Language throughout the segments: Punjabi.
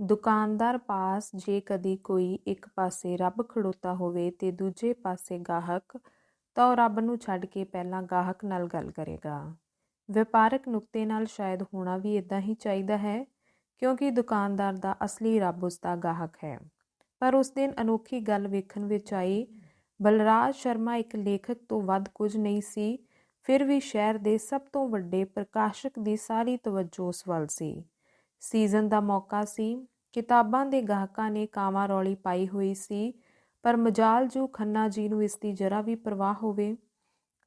ਦੁਕਾਨਦਾਰ ਪਾਸ ਜੇ ਕਦੀ ਕੋਈ ਇੱਕ ਪਾਸੇ ਰੱਬ ਖੜੋਤਾ ਹੋਵੇ ਤੇ ਦੂਜੇ ਪਾਸੇ ਗਾਹਕ, ਤਾਂ ਉਹ ਰੱਬ ਨੂੰ ਛੱਡ ਕੇ ਪਹਿਲਾਂ ਗਾਹਕ ਨਾਲ ਗੱਲ ਕਰੇਗਾ। ਵਪਾਰਕ ਨੁਕਤੇ ਨਾਲ ਸ਼ਾਇਦ ਹੋਣਾ ਵੀ ਇਦਾਂ ਹੀ ਚਾਹੀਦਾ ਹੈ, ਕਿਉਂਕਿ ਦੁਕਾਨਦਾਰ ਦਾ ਅਸਲੀ ਰੱਬ ਉਸ ਦਾ ਗਾਹਕ ਹੈ। ਪਰ ਉਸ ਦਿਨ ਅਨੋਖੀ ਗੱਲ ਵੇਖਣ ਵਿੱਚ ਆਈ, ਬਲਰਾਜ ਸ਼ਰਮਾ ਇੱਕ ਲੇਖਕ ਤੋਂ ਵੱਧ ਕੁਝ ਨਹੀਂ ਸੀ, ਫਿਰ ਵੀ ਸ਼ਹਿਰ ਦੇ ਸਭ ਤੋਂ ਵੱਡੇ ਪ੍ਰਕਾਸ਼ਕ ਦੀ ਸਾਰੀ ਤਵੱਜੋ ਉਸ ਵੱਲ ਸੀ। ਸੀਜ਼ਨ ਦਾ ਮੌਕਾ ਸੀ। ਕਿਤਾਬਾਂ ਦੇ ਗਾਹਕਾਂ ਨੇ ਕਾਮਾ ਰੌਲੀ ਪਾਈ ਹੋਈ ਸੀ, ਪਰ ਮਜਾਲ ਜੋ ਖੰਨਾ ਜੀ ਨੂੰ ਇਸ ਦੀ ਜਰਾ ਵੀ ਪਰਵਾਹ ਹੋਵੇ।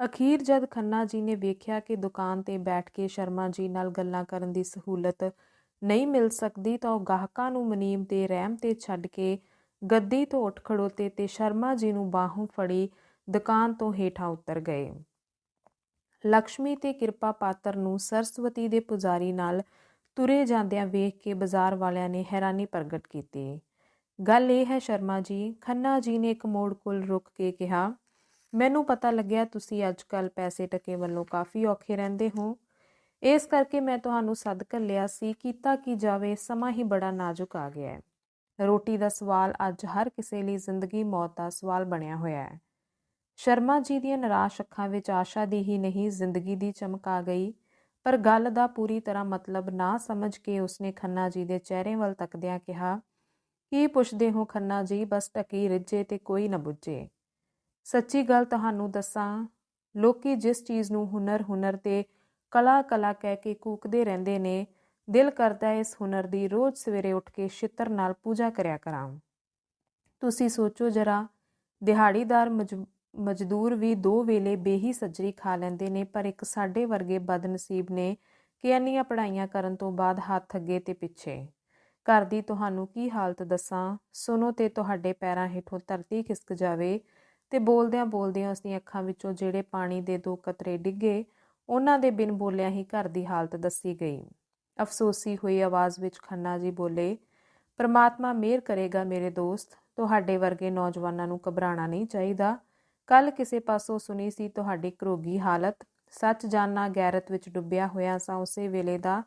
ਅਖੀਰ ਜਦ ਖੰਨਾ ਜੀ ਨੇ ਵੇਖਿਆ ਕਿ ਦੁਕਾਨ ਤੇ ਬੈਠ ਕੇ ਸ਼ਰਮਾ ਜੀ ਨਾਲ ਗੱਲਾਂ ਕਰਨ ਦੀ ਸਹੂਲਤ ਨਹੀਂ ਮਿਲ ਸਕਦੀ, ਤਾਂ ਉਹ ਗਾਹਕਾਂ ਨੂੰ ਮਨੀਮ ਦੇ ਰਹਿਮ ਤੇ ਛੱਡ ਕੇ ਗੱਦੀ ਤੋਂ ਉੱਠ ਖੜੋਤੇ ਤੇ ਸ਼ਰਮਾ ਜੀ ਨੂੰ ਬਾਹੋਂ ਫੜੀ ਦੁਕਾਨ ਤੋਂ ਹੇਠਾਂ ਉਤਰ ਗਏ। ਲక్ష్ਮੀ ਤੇ ਕਿਰਪਾ ਪਾਤਰ ਨੂੰ ਸਰਸਵਤੀ ਦੇ ਪੁਜਾਰੀ ਨਾਲ ਤੁਰੇ ਜਾਂਦਿਆਂ ਵੇਖ ਕੇ ਬਾਜ਼ਾਰ ਵਾਲਿਆਂ ਨੇ ਹੈਰਾਨੀ ਪ੍ਰਗਟ ਕੀਤੀ। ਗੱਲ ਇਹ ਹੈ, ਸ਼ਰਮਾ ਜੀ, ਖੰਨਾ ਜੀ ਨੇ ਇੱਕ ਮੋੜ ਕੋਲ ਰੁਕ ਕੇ ਕਿਹਾ, ਮੈਨੂੰ ਪਤਾ ਲੱਗਿਆ ਤੁਸੀਂ ਅੱਜਕੱਲ ਪੈਸੇ ਟਕੇ ਵੱਲੋਂ ਕਾਫੀ ਔਖੇ ਰਹਿੰਦੇ ਹੋ। ਇਸ ਕਰਕੇ ਮੈਂ ਤੁਹਾਨੂੰ ਸੱਦ ਲਿਆ ਸੀ, ਕੀਤਾ ਕੀ ਜਾਵੇ, ਸਮਾਂ ਹੀ ਬੜਾ ਨਾਜ਼ੁਕ ਆ ਗਿਆ ਹੈ। ਰੋਟੀ ਦਾ ਸਵਾਲ ਅੱਜ ਹਰ ਕਿਸੇ ਲਈ ਜ਼ਿੰਦਗੀ ਮੌਤ ਦਾ ਸਵਾਲ ਬਣਿਆ ਹੋਇਆ ਹੈ। ਸ਼ਰਮਾ ਜੀ ਦੀਆਂ ਨਿਰਾਸ਼ ਅੱਖਾਂ ਵਿੱਚ ਆਸ਼ਾ ਦੀ ਹੀ ਨਹੀਂ, ਜ਼ਿੰਦਗੀ ਦੀ ਚਮਕ ਆ ਗਈ। ਪਰ ਗੱਲ ਦਾ ਪੂਰੀ ਤਰ੍ਹਾਂ ਮਤਲਬ ਨਾ ਸਮਝ ਕੇ ਉਸਨੇ ਖੰਨਾ ਜੀ ਦੇ ਚਿਹਰੇ ਵੱਲ ਤੱਕਦਿਆਂ ਕਿਹਾ, ਕੀ ਪੁੱਛਦੇ ਹੋ ਖੰਨਾ ਜੀ, ਬਸ ਟਕੀ ਰਿੱਜੇ ਤੇ ਕੋਈ ਨਾ ਬੁੱਝੇ। ਸੱਚੀ ਗੱਲ ਤੁਹਾਨੂੰ ਦੱਸਾਂ, ਲੋਕੀ ਜਿਸ ਚੀਜ਼ ਨੂੰ ਹੁਨਰ ਹੁਨਰ ਤੇ ਕਲਾ ਕਲਾ ਕਹਿ ਕੇ ਕੂਕਦੇ ਰਹਿੰਦੇ ਨੇ, ਦਿਲ ਕਰਦਾ ਇਸ ਹੁਨਰ ਦੀ ਰੋਜ਼ ਸਵੇਰੇ ਉੱਠ ਕੇ ਛਿੱਤਰ ਨਾਲ ਪੂਜਾ ਕਰਿਆ ਕਰਾਂ। ਤੁਸੀਂ ਸੋਚੋ ਜਰਾ, ਦਿਹਾੜੀਦਾਰ ਮਜ਼ਦੂਰ ਵੀ ਦੋ ਵੇਲੇ ਬੇਹੀ ਸੱਜਰੀ ਖਾ ਲੈਂਦੇ ਨੇ, ਪਰ ਇੱਕ ਸਾਡੇ ਵਰਗੇ ਬਦਨਸੀਬ ਨੇ ਕਿ ਇੰਨੀਆਂ ਪੜ੍ਹਾਈਆਂ ਕਰਨ ਤੋਂ ਬਾਅਦ ਹੱਥ ਅੱਗੇ ਤੇ ਪਿੱਛੇ। ਘਰ ਦੀ ਤੁਹਾਨੂੰ ਕੀ ਹਾਲਤ ਦੱਸਾਂ? ਸੁਣੋ ਤੇ ਤੁਹਾਡੇ ਪੈਰਾਂ ਹੇਠੋਂ ਧਰਤੀ ਖਿਸਕ ਜਾਵੇ ਤੇ ਬੋਲਦਿਆਂ ਬੋਲਦਿਆਂ ਉਸ ਦੀਆਂ ਅੱਖਾਂ ਵਿੱਚੋਂ ਜਿਹੜੇ ਪਾਣੀ ਦੇ ਦੋ ਕਤਰੇ ਡਿੱਗੇ, ਉਹਨਾਂ ਦੇ ਬਿਨ ਬੋਲਿਆਂ ਹੀ ਘਰ ਦੀ ਹਾਲਤ ਦੱਸੀ ਗਈ। ਅਫਸੋਸੀ ਹੋਈ ਆਵਾਜ਼ ਵਿੱਚ ਖੰਨਾ ਜੀ ਬੋਲੇ, ਪਰਮਾਤਮਾ ਮਿਹਰ ਕਰੇਗਾ ਮੇਰੇ ਦੋਸਤ, ਤੁਹਾਡੇ ਵਰਗੇ ਨੌਜਵਾਨਾਂ ਨੂੰ ਘਬਰਾਣਾ ਨਹੀਂ ਚਾਹੀਦਾ। ਕੱਲ ਕਿਸੇ ਪਾਸੋਂ ਸੁਣੀ ਸੀ ਤੁਹਾਡੀ ਕਰੋਗੀ ਹਾਲਤ। ਸੱਚ ਜਾਨਣਾ ਗੈਰਤ ਵਿੱਚ ਡੁੱਬਿਆ ਹੋਇਆ ਸਾਂ ਉਸੇ ਵੇਲੇ ਦਾ।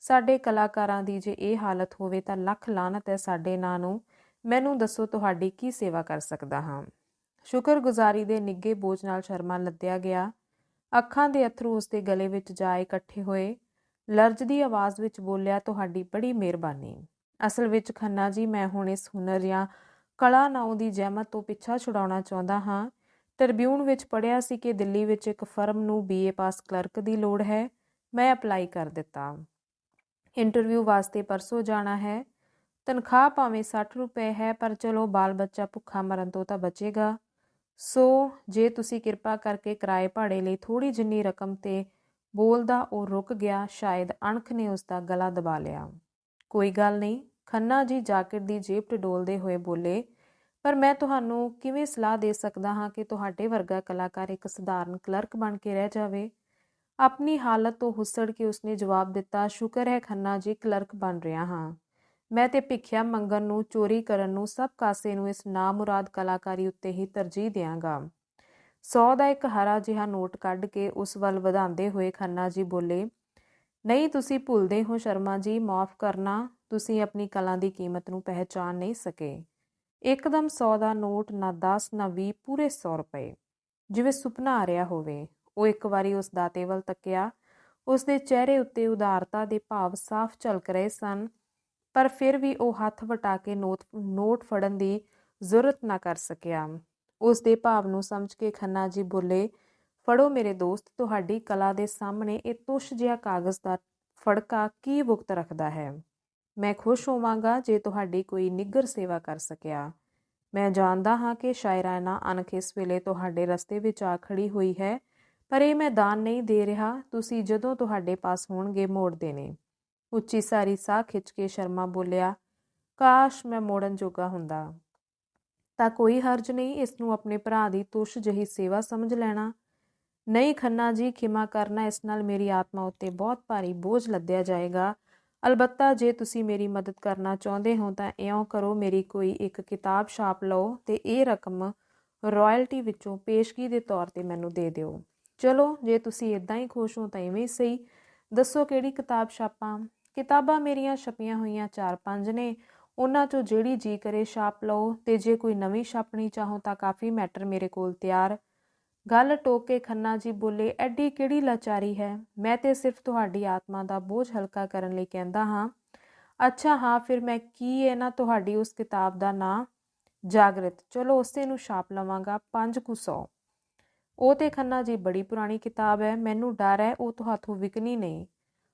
ਸਾਡੇ ਕਲਾਕਾਰਾਂ ਦੀ ਜੇ ਇਹ ਹਾਲਤ ਹੋਵੇ ਤਾਂ ਲੱਖ ਲਾਨਤ ਹੈ ਸਾਡੇ ਨਾਂ ਨੂੰ। ਮੈਨੂੰ ਦੱਸੋ ਤੁਹਾਡੀ ਕੀ ਸੇਵਾ ਕਰ ਸਕਦਾ ਹਾਂ। ਸ਼ੁਕਰਗੁਜ਼ਾਰੀ ਦੇ ਨਿੱਗੇ ਬੋਝ ਨਾਲ ਸ਼ਰਮਾ ਲੱਦਿਆ ਗਿਆ। ਅੱਖਾਂ ਦੇ ਅਥਰੂ ਉਸ ਦੇ ਗਲੇ ਵਿੱਚ ਜਾ ਇਕੱਠੇ ਹੋਏ। ਲਰਜ ਦੀ ਆਵਾਜ਼ ਵਿੱਚ ਬੋਲਿਆ, ਤੁਹਾਡੀ ਬੜੀ ਮਿਹਰਬਾਨੀ। ਅਸਲ ਵਿੱਚ ਖੰਨਾ ਜੀ, ਮੈਂ ਹੁਣ ਇਸ ਹੁਨਰ ਜਾਂ ਕਲਾ ਨਾਉ ਦੀ ਜਹਿਮਤ ਤੋਂ ਪਿੱਛਾ ਛੁਡਾਉਣਾ ਚਾਹੁੰਦਾ ਹਾਂ। ਟ੍ਰਿਬਿਊਨ ਵਿੱਚ ਪੜਿਆ ਸੀ ਕਿ ਦਿੱਲੀ ਵਿੱਚ ਇੱਕ ਫਰਮ ਨੂੰ ਬੀਏ ਪਾਸ ਕਲਰਕ ਦੀ ਲੋੜ ਹੈ, ਮੈਂ ਅਪਲਾਈ ਕਰ ਦਿੱਤਾ। ਇੰਟਰਵਿਊ ਵਾਸਤੇ ਪਰਸੋਂ ਜਾਣਾ ਹੈ। ਤਨਖਾਹ ਭਾਵੇਂ 60 ਰੁਪਏ ਹੈ, ਪਰ ਚਲੋ ਬਾਲ ਬੱਚਾ ਭੁੱਖਾ ਮਰਨ ਤੋਂ ਤਾਂ ਬਚੇਗਾ। ਸੋ, ਜੇ ਤੁਸੀਂ ਕਿਰਪਾ ਕਰਕੇ ਕਿਰਾਏ ਭਾੜੇ ਲਈ ਥੋੜੀ ਜਿੰਨੀ ਰਕਮ ਤੇ ਬੋਲਦਾ ਉਹ ਰੁਕ ਗਿਆ, ਸ਼ਾਇਦ ਅਣਖ ਨੇ ਉਸ ਦਾ ਗਲਾ ਦਬਾ ਲਿਆ। ਕੋਈ ਗੱਲ ਨਹੀਂ, ਖੰਨਾ ਜੀ ਜਾਕਟ ਦੀ ਜੇਬ ਟਡੋਲਦੇ ਹੋਏ ਬੋਲੇ ਪਰ ਮੈਂ ਤੁਹਾਨੂੰ ਕਿਵੇਂ ਸਲਾਹ ਦੇ ਸਕਦਾ ਹਾਂ ਕਿ ਤੁਹਾਡੇ ਵਰਗਾ ਕਲਾਕਾਰ ਇੱਕ ਸਧਾਰਨ ਕਲਰਕ ਬਣ ਕੇ ਰਹਿ ਜਾਵੇ? ਆਪਣੀ ਹਾਲਤ ਤੋਂ ਹੁਸੜ ਕੇ ਉਸਨੇ ਜਵਾਬ ਦਿੱਤਾ, ਸ਼ੁਕਰ ਹੈ ਖੰਨਾ ਜੀ, ਕਲਰਕ ਬਣ ਰਿਹਾ ਹਾਂ। ਮੈਂ ਤੇ ਭਿੱਖਿਆ ਮੰਗਣ ਨੂੰ, ਚੋਰੀ ਕਰਨ ਨੂੰ, ਸਭ ਕਾਸੇ ਨੂੰ ਇਸ ਨਾਮੁਰਾਦ ਕਲਾਕਾਰੀ ਉੱਤੇ ਹੀ ਤਰਜੀਹ ਦਿਆਂਗਾ। 100 ਦਾ ਇੱਕ ਹਰਾ ਜਿਹਾ ਨੋਟ ਕੱਢ ਕੇ ਉਸ ਵੱਲ ਵਧਾਉਂਦੇ ਹੋਏ ਖੰਨਾ ਜੀ ਬੋਲੇ, ਨਹੀਂ, ਤੁਸੀਂ ਭੁੱਲਦੇ ਹੋ ਸ਼ਰਮਾ ਜੀ, ਮਾਫ ਕਰਨਾ, ਤੁਸੀਂ ਆਪਣੀ ਕਲਾ ਦੀ ਕੀਮਤ ਨੂੰ ਪਹਿਚਾਨ ਨਹੀਂ ਸਕੇ। ਇੱਕਦਮ 100 ਦਾ ਨੋਟ, ਨਾ 10 ਨਾ 20 ਪੂਰੇ 100 ਰੁਪਏ। ਜਿਵੇਂ ਸੁਪਨਾ ਆ ਰਿਹਾ ਹੋਵੇ, ਉਹ ਇੱਕ ਵਾਰੀ ਉਸ ਦਾਤੇ ਵੱਲ ਤੱਕਿਆ। ਉਸ ਦੇ ਚਿਹਰੇ ਉੱਤੇ ਉਦਾਰਤਾ ਦੇ ਭਾਵ ਸਾਫ਼ ਝਲਕ ਰਹੇ ਸਨ, ਪਰ ਫਿਰ ਵੀ ਉਹ ਹੱਥ ਵਟਾ ਕੇ ਨੋਟ ਨੋਟ ਫੜਨ ਦੀ ਜ਼ਰੂਰਤ ਨਾ ਕਰ ਸਕਿਆ। ਉਸ ਦੇ ਭਾਵ ਨੂੰ ਸਮਝ ਕੇ ਖੰਨਾ ਜੀ ਬੋਲੇ, ਫੜੋ ਮੇਰੇ ਦੋਸਤ, ਤੁਹਾਡੀ ਕਲਾ ਦੇ ਸਾਹਮਣੇ ਇਹ ਤੁਸ਼ ਜਿਹਾ ਕਾਗਜ਼ ਦਾ ਫੜਕਾ ਕੀ ਬੁਕਤ ਰੱਖਦਾ ਹੈ? ਮੈਂ ਖੁਸ਼ ਹੋਵਾਂਗਾ ਜੇ ਤੁਹਾਡੀ ਕੋਈ ਨਿੱਗਰ ਸੇਵਾ ਕਰ ਸਕਿਆ। ਮੈਂ ਜਾਣਦਾ ਹਾਂ ਕਿ ਸ਼ਾਇਰਾਨਾ ਅਣਖ ਇਸ ਵੇਲੇ ਤੁਹਾਡੇ ਰਸਤੇ ਵਿੱਚ ਆ ਖੜੀ ਹੋਈ ਹੈ, ਪਰ ਇਹ ਮੈਂ ਦਾਨ ਨਹੀਂ ਦੇ ਰਿਹਾ, ਤੁਸੀਂ ਜਦੋਂ ਤੁਹਾਡੇ ਪਾਸ ਹੋਣਗੇ ਮੋੜ ਦੇਣੇ। ਉੱਚੀ ਸਾਰੀ ਸਾਹ ਖਿੱਚ ਕੇ ਸ਼ਰਮਾ ਬੋਲਿਆ, ਕਾਸ਼ ਮੈਂ ਮੋੜਨ ਜੋਗਾ ਹੁੰਦਾ। ਤਾਂ ਕੋਈ ਹਰਜ ਨਹੀਂ ਇਸ ਨੂੰ ਆਪਣੇ ਭਰਾ ਦੀ ਤੁਸ਼ ਜਹੀ ਸੇਵਾ ਸਮਝ ਲੈਣਾ। ਨਹੀਂ ਖੰਨਾ ਜੀ, ਖਿਮਾ ਕਰਨਾ ਇਸ ਨਾਲ ਮੇਰੀ ਆਤਮਾ ਉੱਤੇ ਬਹੁਤ ਭਾਰੀ ਬੋਝ ਲੱਦਿਆ ਜਾਏਗਾ। ਅਲਬੱਤਾ, ਜੇ ਤੁਸੀਂ ਮੇਰੀ ਮਦਦ ਕਰਨਾ ਚਾਹੁੰਦੇ ਹੋ, ਤਾਂ ਇਉਂ ਕਰੋ, ਮੇਰੀ ਕੋਈ ਇੱਕ ਕਿਤਾਬ ਛਾਪ ਲਓ ਤੇ ਇਹ ਰਕਮ ਰਾਇਲਟੀ ਵਿੱਚੋਂ ਪੇਸ਼ਗੀ ਦੇ ਤੌਰ ਤੇ ਮੈਨੂੰ ਦੇ ਦਿਓ। ਚਲੋ, ਜੇ ਤੁਸੀਂ ਇਦਾਂ ਹੀ ਖੁਸ਼ ਹੋ, ਤਾਂ ਇਵੇਂ ਹੀ ਸਹੀ। ਦੱਸੋ ਕਿਹੜੀ ਕਿਤਾਬ ਛਾਪਾਂ? ਕਿਤਾਬਾਂ ਮੇਰੀਆਂ ਛਪੀਆਂ ਹੋਈਆਂ ਚਾਰ ਪੰਜ ਨੇ। ਉਹਨਾਂ ਚੋਂ ਜਿਹੜੀ ਜੀ ਕਰੇ, ਛਾਪ ਲਓ ਤੇ ਜੇ ਕੋਈ ਨਵੀਂ ਛਾਪਣੀ ਚਾਹੋ, ਤਾਂ ਕਾਫੀ ਮੈਟਰ ਮੇਰੇ ਕੋਲ ਤਿਆਰ। ਗੱਲ ਟੋਕ ਕੇ ਖੰਨਾ ਜੀ ਬੋਲੇ, ਐਡੀ ਕਿਹੜੀ ਲਾਚਾਰੀ ਹੈ? ਮੈਂ ਤੇ ਸਿਰਫ ਤੁਹਾਡੀ ਆਤਮਾ ਦਾ ਬੋਝ ਹਲਕਾ ਕਰਨ ਲਈ ਕਹਿੰਦਾ ਹਾਂ। ਅੱਛਾ ਹਾਂ, ਫਿਰ ਮੈਂ ਕੀ ਹੈ ਨਾ ਤੁਹਾਡੀ ਉਸ ਕਿਤਾਬ ਦਾ ਨਾਂ? ਜਾਗਰਤ। ਚਲੋ ਉਸੇ ਨੂੰ ਛਾਪ ਲਵਾਂਗਾ 500 ਉਹ ਤੇ ਖੰਨਾ ਜੀ ਬੜੀ ਪੁਰਾਣੀ ਕਿਤਾਬ ਹੈ, ਮੈਨੂੰ ਡਰ ਹੈ, ਉਹ ਤੁਹਾਥੋਂ ਵਿਕਣੀ ਨਹੀਂ।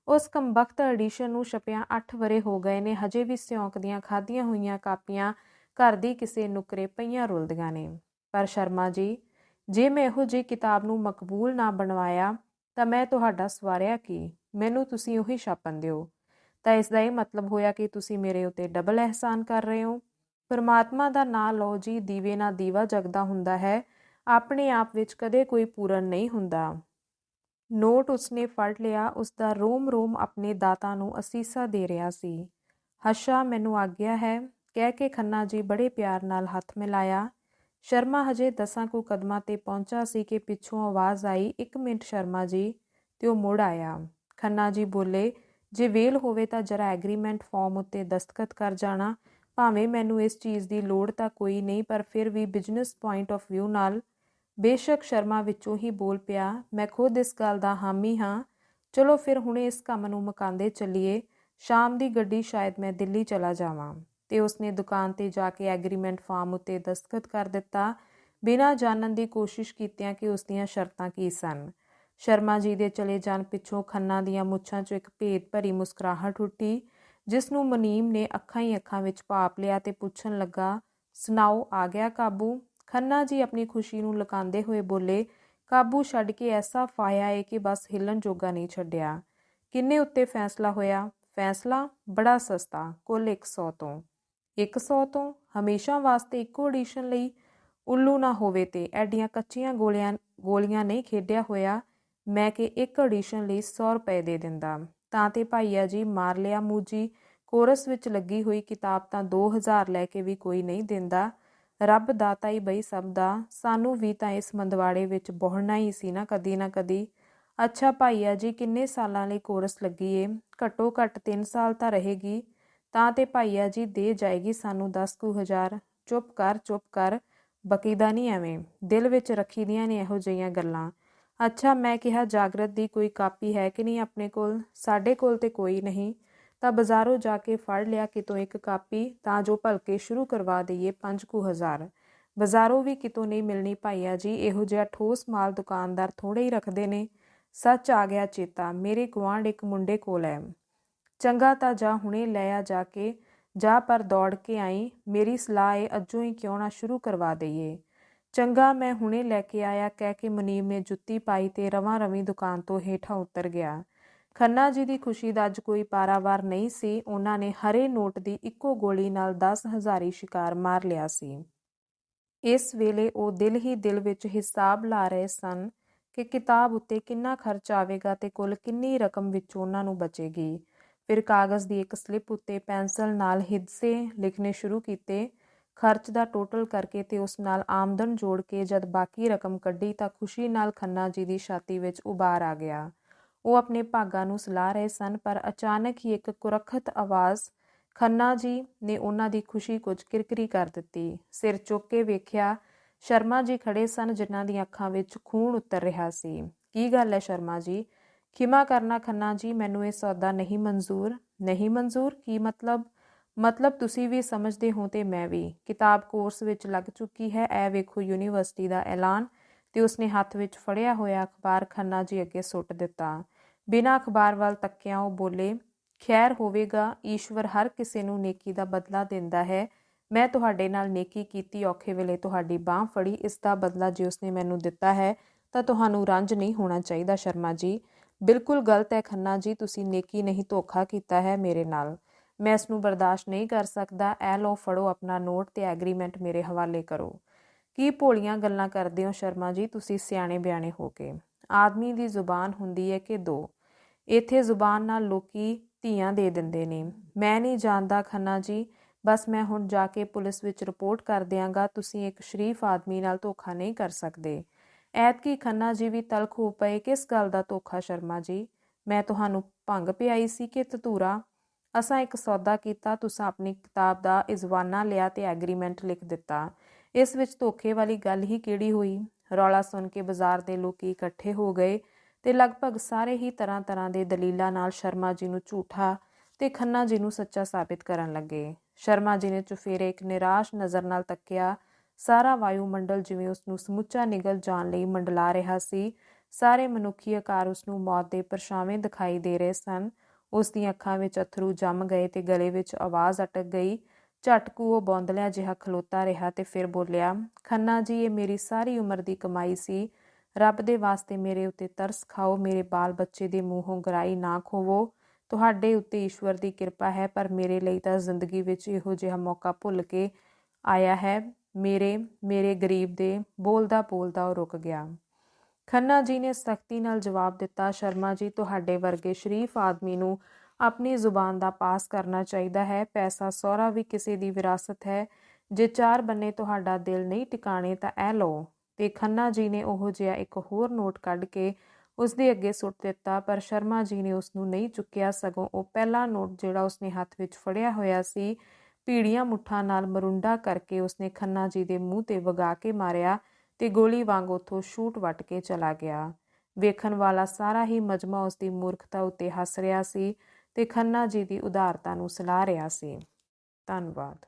ਉਸ ਕੰਬਖਤ ਐਡੀਸ਼ਨ ਨੂੰ ਛਪਿਆ 8 ਵਰੇ ਹੋ ਗਏ ਨੇ, ਹਜੇ ਵੀ ਸਿਉਂਕ ਦੀਆਂ ਖਾਧੀਆਂ ਹੋਈਆਂ ਕਾਪੀਆਂ ਘਰ ਦੀ ਕਿਸੇ ਨੁਕਰੇ ਪਈਆਂ ਰੁਲਦੀਆਂ ਨੇ। ਪਰ ਸ਼ਰਮਾ ਜੀ ਜੇ ਮੈਂ ਇਹੋ ਜਿਹੀ ਕਿਤਾਬ ਨੂੰ ਮਕਬੂਲ ਨਾ ਬਣਵਾਇਆ, ਤਾਂ ਮੈਂ ਤੁਹਾਡਾ ਸਵਾਰਿਆ ਕੀ? ਮੈਨੂੰ ਤੁਸੀਂ ਉਹੀ ਛਾਪਣ ਦਿਓ। ਤਾਂ ਇਸ ਦਾ ਇਹ ਮਤਲਬ ਹੋਇਆ ਕਿ ਤੁਸੀਂ ਮੇਰੇ ਉੱਤੇ ਡਬਲ ਅਹਿਸਾਨ ਕਰ ਰਹੇ ਹੋ। ਪਰਮਾਤਮਾ ਦਾ ਨਾਮ ਲਓ ਜੀ, ਦੀਵੇ ਨਾਲ ਦੀਵਾ ਜਗਦਾ ਹੁੰਦਾ ਹੈ। ਆਪਣੇ ਆਪ ਵਿੱਚ ਕਦੇ ਕੋਈ ਪੂਰਨ ਨਹੀਂ ਹੁੰਦਾ। ਨੋਟ ਉਸਨੇ ਫੜ ਲਿਆ ਉਸ ਦਾ ਰੋਮ ਰੋਮ ਆਪਣੇ ਦਾਤਾ ਨੂੰ ਅਸੀਸਾ ਦੇ ਰਿਹਾ ਸੀ। ਹਸ਼ਾ, ਮੈਨੂੰ ਆਗਿਆ ਹੈ। ਕਹਿ ਕੇ ਖੰਨਾ ਜੀ ਬੜੇ ਪਿਆਰ ਨਾਲ ਹੱਥ ਮਿਲਾਇਆ। ਸ਼ਰਮਾ ਹਜੇ ਦਸਾਂ ਕੁ ਕਦਮਾਂ ਤੇ ਪਹੁੰਚਾ ਸੀ ਕਿ ਪਿੱਛੋਂ ਆਵਾਜ਼ ਆਈ, ਇੱਕ ਮਿੰਟ ਸ਼ਰਮਾ ਜੀ, ਤੇ ਉਹ ਮੁੜ ਆਇਆ। ਖੰਨਾ ਜੀ ਬੋਲੇ, ਜੇ ਵੇਲ ਹੋਵੇ ਤਾਂ ਜਰਾ ਐਗਰੀਮੈਂਟ ਫਾਰਮ ਉੱਤੇ ਦਸਤਖਤ ਕਰ ਜਾਣਾ। ਭਾਵੇਂ ਮੈਨੂੰ ਇਸ ਚੀਜ਼ ਦੀ ਲੋੜ ਤਾਂ ਕੋਈ ਨਹੀਂ, ਪਰ ਫਿਰ ਵੀ ਬਿਜ਼ਨਸ ਪੁਆਇੰਟ ਆਫ View ਨਾਲ ਬੇਸ਼ੱਕ ਸ਼ਰਮਾ ਵਿੱਚੋਂ ਹੀ ਬੋਲ ਪਿਆ, ਮੈਂ ਖੁਦ ਇਸ ਗੱਲ ਦਾ ਹਾਮੀ ਹਾਂ। ਚਲੋ ਫਿਰ ਹੁਣੇ ਇਸ ਕੰਮ ਨੂੰ ਮਕਾਂਦੇ ਚੱਲੀਏ। ਸ਼ਾਮ ਦੀ ਗੱਡੀ ਸ਼ਾਇਦ ਮੈਂ ਦਿੱਲੀ ਚਲਾ ਜਾਵਾਂ। ਤੇ ਉਸਨੇ ਦੁਕਾਨ ਤੇ ਜਾ ਕੇ ਐਗਰੀਮੈਂਟ ਫਾਰਮ ਉੱਤੇ ਦਸਤਖਤ ਕਰ ਦਿੱਤਾ। ਬਿਨਾਂ ਜਾਣਨ ਦੀ ਕੋਸ਼ਿਸ਼ ਕੀਤਿਆਂ ਕਿ ਉਸ ਦੀਆਂ ਸ਼ਰਤਾਂ ਕੀ ਸਨ। ਸ਼ਰਮਾ ਜੀ ਦੇ ਚਲੇ ਜਾਣ ਪਿੱਛੋਂ ਖੰਨਾ ਦੀਆਂ ਮੁੱਛਾਂ 'ਚੋਂ ਇੱਕ ਭੇਦ ਭਰੀ ਮੁਸਕਰਾਹਟ ਉੱਠੀ, ਜਿਸ ਨੂੰ ਮਨੀਮ ਨੇ ਅੱਖਾਂ ਹੀ ਅੱਖਾਂ ਵਿੱਚ ਪਾਪ ਲਿਆ ਤੇ ਪੁੱਛਣ ਲੱਗਾ, ਸੁਣਾਓ, ਆ ਗਿਆ ਕਾਬੂ? ਖੰਨਾ ਜੀ ਆਪਣੀ ਖੁਸ਼ੀ ਨੂੰ ਲੁਕਾਉਂਦੇ ਹੋਏ ਬੋਲੇ, ਕਾਬੂ ਛੱਡ ਕੇ ਐਸਾ ਫਾਇਆ ਏ ਕਿ ਬਸ ਹਿੱਲਣ ਜੋਗਾ ਨਹੀਂ ਛੱਡਿਆ। ਕਿੰਨੇ ਉੱਤੇ ਫੈਸਲਾ ਹੋਇਆ? ਫੈਸਲਾ ਬੜਾ ਸਸਤਾ, ਕੁੱਲ 100 ਤੋਂ। 100 ਤੋਂ ਹਮੇਸ਼ਾ ਵਾਸਤੇ ਇੱਕੋ ਐਡੀਸ਼ਨ ਲਈ ਉੱਲੂ ਨਾ ਹੋਵੇ ਤੇ ਐਡੀਆਂ ਕੱਚੀਆਂ ਗੋਲੀਆਂ ਗੋਲੀਆਂ ਨਹੀਂ ਖੇਡਿਆ ਹੋਇਆ, ਮੈਂ ਕਿ ਇੱਕ ਐਡੀਸ਼ਨ ਲਈ 100 ਰੁਪਏ ਦੇ ਦਿੰਦਾ। ਤਾਂ ਤੇ ਭਾਈਆ ਜੀ, ਮਾਰ ਲਿਆ ਮੂਜੀ ਕੋਰਸ ਵਿੱਚ ਲੱਗੀ ਹੋਈ ਕਿਤਾਬ ਤਾਂ 2000 ਲੈ ਕੇ ਵੀ ਕੋਈ ਨਹੀਂ ਦਿੰਦਾ। ਰੱਬ ਦਾਤਾ ਹੀ ਬਈ ਸਭ ਦਾ। ਸਾਨੂੰ ਵੀ ਤਾਂ ਇਸ ਮੰਦਵਾੜੇ ਵਿੱਚ ਬੋਹਣਾ ਹੀ ਸੀ ਨਾ ਕਦੀ ਨਾ ਕਦੀ। ਅੱਛਾ ਭਾਈਆ ਜੀ, ਕਿੰਨੇ ਸਾਲਾਂ ਲਈ ਕੋਰਸ ਲੱਗੀ ਏ? ਘੱਟੋ ਘੱਟ 3 ਸਾਲ ਤਾਂ ਰਹੇਗੀ। ਤਾਂ ਤੇ ਭਾਈਆ ਜੀ ਦੇ ਜਾਏਗੀ ਸਾਨੂੰ 10 ਕੁ ਹਜ਼ਾਰ। ਚੁੱਪ ਕਰ ਚੁੱਪ ਕਰ। ਬਕੀਦਾ ਨਹੀਂ ਐਵੇਂ। ਦਿਲ ਵਿੱਚ ਰੱਖੀ ਦੀਆਂ ਨੇ ਇਹੋ ਜਿਹੀਆਂ ਗੱਲਾਂ। ਅੱਛਾ, ਮੈਂ ਕਿਹਾ ਜਾਗਰਤ ਦੀ ਕੋਈ ਕਾਪੀ ਹੈ ਕਿ ਨਹੀਂ ਆਪਣੇ ਕੋਲ? ਸਾਡੇ ਕੋਲ ਤੇ ਕੋਈ ਨਹੀਂ। ਤਾਂ ਬਾਜ਼ਾਰੋਂ ਜਾ ਕੇ ਫੜ ਲਿਆ ਕਿਤੋਂ ਇੱਕ ਕਾਪੀ, ਤਾਂ ਜੋ ਭਲਕੇ ਸ਼ੁਰੂ ਕਰਵਾ ਦਈਏ 5000 ਬਾਜ਼ਾਰੋਂ ਵੀ ਕਿਤੋਂ ਨਹੀਂ ਮਿਲਣੀ ਭਾਈਆ ਜੀ, ਇਹੋ ਜਿਹਾ ਠੋਸ ਮਾਲ ਦੁਕਾਨਦਾਰ ਥੋੜੇ ਹੀ ਰੱਖਦੇ ਨੇ। ਸੱਚ ਆ ਗਿਆ ਚੇਤਾ, ਮੇਰੇ ਗਵਾਂਢ ਇੱਕ ਮੁੰਡੇ ਕੋਲ ਹੈ। ਚੰਗਾ ਤਾਂ ਜਾ ਹੁਣੇ ਲੈ ਆ ਜਾ ਕੇ, ਜਾ ਪਰ ਦੌੜ ਕੇ ਆਈ, ਮੇਰੀ ਸਲਾਹ ਏ ਅੱਜੋਂ ਹੀ ਕਿਉਂ ਨਾ ਸ਼ੁਰੂ ਕਰਵਾ ਦਈਏ। ਚੰਗਾ ਮੈਂ ਹੁਣੇ ਲੈ ਕੇ ਆਇਆ ਕਹਿ ਕੇ ਮੁਨੀਮ ਨੇ ਜੁੱਤੀ ਪਾਈ ਤੇ ਰਵਾਂ ਰਵੀ ਦੁਕਾਨ ਤੋਂ ਹੇਠਾਂ ਉਤਰ ਗਿਆ। ਖੰਨਾ ਜੀ ਦੀ ਖੁਸ਼ੀ ਦਾ ਅੱਜ ਕੋਈ ਪਾਰਾਵਾਰ ਨਹੀਂ ਸੀ, ਉਹਨਾਂ ਨੇ ਹਰੇ ਨੋਟ ਦੀ ਇੱਕੋ ਗੋਲੀ ਨਾਲ 10000 ਸ਼ਿਕਾਰ ਮਾਰ ਲਿਆ ਸੀ। ਇਸ ਵੇਲੇ ਉਹ ਦਿਲ ਹੀ ਦਿਲ ਵਿੱਚ ਹਿਸਾਬ ਲਾ ਰਹੇ ਸਨ ਕਿ ਕਿਤਾਬ ਉੱਤੇ ਕਿੰਨਾ ਖਰਚ ਆਵੇਗਾ ਤੇ ਕੁੱਲ ਕਿੰਨੀ ਰਕਮ ਵਿੱਚ ਉਹਨਾਂ ਨੂੰ ਬਚੇਗੀ। ਫਿਰ ਕਾਗਜ਼ ਦੀ ਇੱਕ ਸਲਿੱਪ ਉੱਤੇ ਪੈਨਸਲ ਨਾਲ ਹਿੱਸੇ ਲਿਖਣੇ ਸ਼ੁਰੂ ਕੀਤੇ। ਖਰਚ ਦਾ ਟੋਟਲ ਕਰਕੇ ਤੇ ਉਸ ਨਾਲ ਆਮਦਨ ਜੋੜ ਕੇ ਜਦ ਬਾਕੀ ਰਕਮ ਕੱਢੀ ਤਾਂ ਖੁਸ਼ੀ ਨਾਲ ਖੰਨਾ ਜੀ ਦੀ ਛਾਤੀ ਵਿੱਚ ਉਬਾਰ ਆ ਗਿਆ। ਉਹ ਆਪਣੇ ਭਾਗਾਂ ਨੂੰ ਸਲਾਹ ਰਹੇ ਸਨ, ਪਰ ਅਚਾਨਕ ਹੀ ਇੱਕ ਕੁਰਖਤ ਆਵਾਜ਼ ਖੰਨਾ ਜੀ ਨੇ ਉਹਨਾਂ ਦੀ ਖੁਸ਼ੀ ਕੁਝ ਕਿਰਕਰੀ ਕਰ ਦਿੱਤੀ। ਸਿਰ ਚੁੱਕ ਕੇ ਵੇਖਿਆ, ਸ਼ਰਮਾ ਜੀ ਖੜੇ ਸਨ ਜਿਨ੍ਹਾਂ ਦੀਆਂ ਅੱਖਾਂ ਵਿੱਚ ਖੂਨ ਉਤਰ ਰਿਹਾ ਸੀ। ਕੀ ਗੱਲ ਹੈ ਸ਼ਰਮਾ ਜੀ? ਖਿਮਾ ਕਰਨਾ ਖੰਨਾ ਜੀ, ਮੈਨੂੰ ਇਹ ਸੌਦਾ ਨਹੀਂ ਮਨਜ਼ੂਰ। ਨਹੀਂ ਮਨਜ਼ੂਰ ਕੀ ਮਤਲਬ? ਮਤਲਬ ਤੁਸੀਂ ਵੀ ਸਮਝਦੇ ਹੋ ਤੇ ਮੈਂ ਵੀ। ਕਿਤਾਬ ਕੋਰਸ ਵਿੱਚ ਲੱਗ ਚੁੱਕੀ ਹੈ ਐ ਵੇਖੋ ਯੂਨੀਵਰਸਿਟੀ ਦਾ ਐਲਾਨ। ਤੇ ਉਸਨੇ ਹੱਥ ਵਿੱਚ ਫੜਿਆ ਹੋਇਆ ਅਖਬਾਰ ਖੰਨਾ ਜੀ ਅੱਗੇ ਸੁੱਟ ਦਿੱਤਾ। ਬਿਨਾਂ ਅਖਬਾਰ ਵੱਲ ਤੱਕਿਆ ਉਹ ਬੋਲੇ, ਖੈਰ ਹੋਵੇਗਾ, ਈਸ਼ਵਰ ਹਰ ਕਿਸੇ ਨੂੰ ਨੇਕੀ ਦਾ ਬਦਲਾ ਦਿੰਦਾ ਹੈ। ਮੈਂ ਤੁਹਾਡੇ ਨਾਲ ਨੇਕੀ ਕੀਤੀ, ਔਖੇ ਵੇਲੇ ਤੁਹਾਡੀ ਬਾਹ ਫੜੀ, ਇਸ ਦਾ ਬਦਲਾ ਜੇ ਉਸਨੇ ਮੈਨੂੰ ਦਿੱਤਾ ਹੈ, ਤਾਂ ਤੁਹਾਨੂੰ ਰੰਜ ਨਹੀਂ ਹੋਣਾ ਚਾਹੀਦਾ ਸ਼ਰਮਾ ਜੀ। ਬਿਲਕੁਲ ਗਲਤ ਹੈ ਖੰਨਾ ਜੀ, ਤੁਸੀਂ ਨੇਕੀ ਨਹੀਂ ਧੋਖਾ ਕੀਤਾ ਹੈ ਮੇਰੇ ਨਾਲ। ਮੈਂ ਇਸ ਨੂੰ ਬਰਦਾਸ਼ਤ ਨਹੀਂ ਕਰ ਸਕਦਾ। ਐ ਲੋ ਫੜੋ ਆਪਣਾ ਨੋਟ ਤੇ ਐਗਰੀਮੈਂਟ ਮੇਰੇ ਹਵਾਲੇ ਕਰੋ। ਕੀ ਭੋਲੀਆਂ ਗੱਲਾਂ ਕਰਦੇ ਹੋ ਸ਼ਰਮਾ ਜੀ? ਤੁਸੀਂ ਸਿਆਣੇ ਬਿਆਣੇ ਹੋ ਕੇ। ਆਦਮੀ ਦੀ ਜ਼ੁਬਾਨ ਹੁੰਦੀ ਹੈ ਕਿ ਦੋ। ਇੱਥੇ ਜ਼ੁਬਾਨ ਨਾਲ ਲੋਕੀ ਧੀਆਂ ਦੇ ਦਿੰਦੇ ਨੇ। ਮੈਂ ਨਹੀਂ ਜਾਣਦਾ ਖੰਨਾ ਜੀ। ਬਸ ਮੈਂ ਹੁਣ ਜਾ ਕੇ ਪੁਲਿਸ ਵਿੱਚ ਰਿਪੋਰਟ ਕਰ ਦਿਆਂਗਾ। ਤੁਸੀਂ ਇੱਕ ਸ਼ਰੀਫ ਆਦਮੀ ਨਾਲ ਧੋਖਾ ਨਹੀਂ ਕਰ ਸਕਦੇ। ਐਤਕੀ ਖੰਨਾ ਜੀ ਵੀ ਤਲਖ ਹੋ ਪਏ, ਕਿਸ ਗੱਲ ਦਾ ਧੋਖਾ ਸ਼ਰਮਾ ਜੀ? ਮੈਂ ਤੁਹਾਨੂੰ ਭੰਗ ਪਿਆਈ ਸੀ ਕਿ ਤਤੂਰਾ ਅਸਾਂ ਇੱਕ ਸੌਦਾ ਕੀਤਾ, ਤੁਸੀਂ ਆਪਣੀ ਕਿਤਾਬ ਦਾ ਇਜ਼ਵਾਨਾ ਲਿਆ ਤੇ ਐਗਰੀਮੈਂਟ ਲਿਖ ਦਿੱਤਾ। ਇਸ ਵਿੱਚ ਧੋਖੇ ਵਾਲੀ ਗੱਲ ਹੀ ਕਿਹੜੀ ਹੋਈ? ਰੌਲਾ ਸੁਣ ਕੇ ਬਾਜ਼ਾਰ ਦੇ ਲੋਕੀ ਇਕੱਠੇ ਹੋ ਗਏ ਤੇ ਲਗਭਗ ਸਾਰੇ ਹੀ ਤਰ੍ਹਾਂ ਤਰ੍ਹਾਂ ਦੇ ਦਲੀਲਾਂ ਨਾਲ ਸ਼ਰਮਾ ਜੀ ਨੂੰ ਝੂਠਾ ਤੇ ਖੰਨਾ ਜੀ ਨੂੰ ਸੱਚਾ ਸਾਬਿਤ ਕਰਨ ਲੱਗੇ। ਸ਼ਰਮਾ ਜੀ ਨੇ ਚੁਫੇਰੇ ਇੱਕ ਨਿਰਾਸ਼ ਨਜ਼ਰ ਨਾਲ ਤੱਕਿਆ ਸਾਰਾ ਵਾਯੂਮੰਡਲ ਜਿਵੇਂ ਉਸ ਨੂੰ ਸਮੁੱਚਾ ਨਿਗਲ ਜਾਣ ਲਈ ਮੰਡਲਾ ਰਿਹਾ ਸੀ, ਸਾਰੇ ਮਨੁੱਖੀ ਆਕਾਰ ਉਸ ਨੂੰ ਮੌਤ ਦੇ ਪਰਛਾਵੇਂ ਦਿਖਾਈ ਦੇ ਰਹੇ ਸਨ। ਉਸ ਦੀਆਂ ਅੱਖਾਂ ਵਿੱਚ ਅਥਰੂ ਜੰਮ ਗਏ ਤੇ ਗਲੇ ਵਿੱਚ ਆਵਾਜ਼ ਅਟਕ ਗਈ। ਝਟਕੂ ਉਹ ਬੌਂਦਲਿਆ ਜਿਹਾ ਖਲੋਤਾ ਰਿਹਾ ਤੇ ਫਿਰ ਬੋਲਿਆ, ਖੰਨਾ ਜੀ, ਇਹ ਮੇਰੀ ਸਾਰੀ ਉਮਰ ਦੀ ਕਮਾਈ ਸੀ। ਰੱਬ ਦੇ ਵਾਸਤੇ ਮੇਰੇ ਉੱਤੇ ਤਰਸ ਖਾਓ, ਮੇਰੇ ਬਾਲ ਬੱਚੇ ਦੇ ਮੂੰਹੋਂ ਗਰਾਈ ਨਾ ਖੋਵੋ। ਤੁਹਾਡੇ ਉੱਤੇ ਈਸ਼ਵਰ ਦੀ ਕਿਰਪਾ ਹੈ, ਪਰ ਮੇਰੇ ਲਈ ਤਾਂ ਜ਼ਿੰਦਗੀ ਵਿੱਚ ਇਹੋ ਜਿਹਾ ਮੌਕਾ ਭੁੱਲ ਕੇ ਆਇਆ ਹੈ। ਮੇਰੇ ਮੇਰੇ ਗਰੀਬ ਦੇ ਬੋਲਦਾ ਬੋਲਦਾ ਉਹ ਰੁਕ ਗਿਆ। ਖੰਨਾ ਜੀ ਨੇ ਸਖਤੀ ਨਾਲ ਜਵਾਬ ਦਿੱਤਾ, ਸ਼ਰਮਾ ਜੀ, ਤੁਹਾਡੇ ਵਰਗੇ ਸ਼ਰੀਫ ਆਦਮੀ ਨੂੰ ਆਪਣੀ ਜ਼ੁਬਾਨ ਦਾ ਪਾਸ ਕਰਨਾ ਚਾਹੀਦਾ ਹੈ। ਪੈਸਾ ਸਹੁਰਾ ਵੀ ਕਿਸੇ ਦੀ ਵਿਰਾਸਤ ਹੈ। ਜੇ ਚਾਰ ਬੰਨੇ ਤੁਹਾਡਾ ਦਿਲ ਨਹੀਂ ਟਿਕਾਣੇ ਤਾਂ ਇਹ ਲਓ। ਤੇ ਖੰਨਾ ਜੀ ਨੇ ਉਹ ਜਿਹਾ ਇੱਕ ਹੋਰ ਨੋਟ ਕੱਢ ਕੇ ਉਸ ਦੇ ਅੱਗੇ ਸੁੱਟ ਦਿੱਤਾ, ਪਰ ਸ਼ਰਮਾ ਜੀ ਨੇ ਉਸ ਨੂੰ ਨਹੀਂ ਚੁੱਕਿਆ। ਸਗੋਂ ਉਹ ਪਹਿਲਾ ਨੋਟ ਜਿਹੜਾ ਉਸਨੇ ਹੱਥ ਵਿੱਚ ਫੜਿਆ ਹੋਇਆ ਸੀ ਪੀੜੀਆਂ ਮੁੱਠਾਂ ਨਾਲ ਮਰੁੰਡਾ ਕਰਕੇ ਉਸਨੇ ਖੰਨਾ ਜੀ ਦੇ ਮੂੰਹ ਤੇ ਵਗਾ ਕੇ ਮਾਰਿਆ ਤੇ ਗੋਲੀ ਵਾਂਗ ਉਥੋਂ ਸ਼ੂਟ ਵੱਟ ਕੇ ਚਲਾ ਗਿਆ। ਵੇਖਣ ਵਾਲਾ ਸਾਰਾ ਹੀ ਮਜਮਾ ਉਸ ਦੀ ਮੂਰਖਤਾ ਉੱਤੇ ਹੱਸ ਰਿਹਾ ਸੀ ਤੇ ਖੰਨਾ ਜੀ ਦੀ ਉਦਾਰਤਾ ਨੂੰ ਸਲਾਹ ਰਿਹਾ ਸੀ। ਧੰਨਵਾਦ।